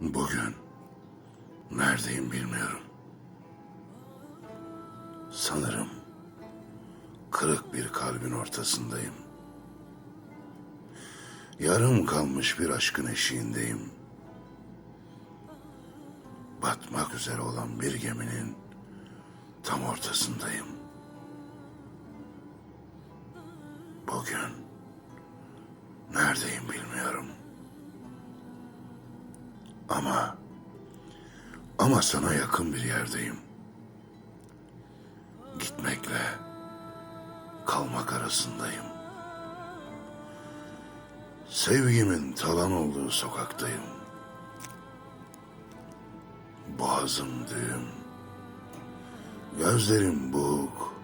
Bugün neredeyim bilmiyorum. Sanırım kırık bir kalbin ortasındayım. Yarım kalmış bir aşkın eşiğindeyim. Batmak üzere olan bir geminin tam ortasındayım. Bugün neredeyim bilmiyorum. Ama ama sana yakın bir yerdeyim. Gitmekle kalmak arasındayım. Sevgimin talan olduğu sokaktayım. Boğazım düğüm. Gözlerim boğuk.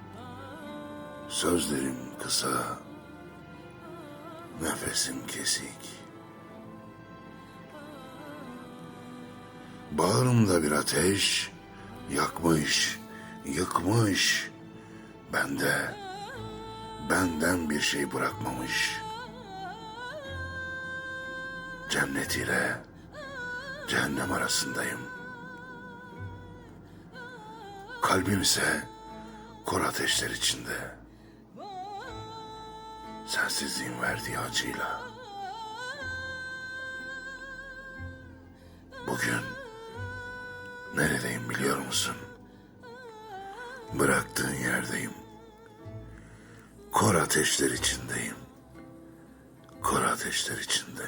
Sözlerim kısa. Nefesim kesik. Bağrımda bir ateş yakmış, yıkmış. Bende, benden bir şey bırakmamış. Cennet ile cehennem arasındayım. Kalbim ise kor ateşler içinde. Sensizliğin verdiği acıyla. Bugün neredeyim biliyor musun? Bıraktığın yerdeyim. Kor ateşler içindeyim. Kor ateşler içinde.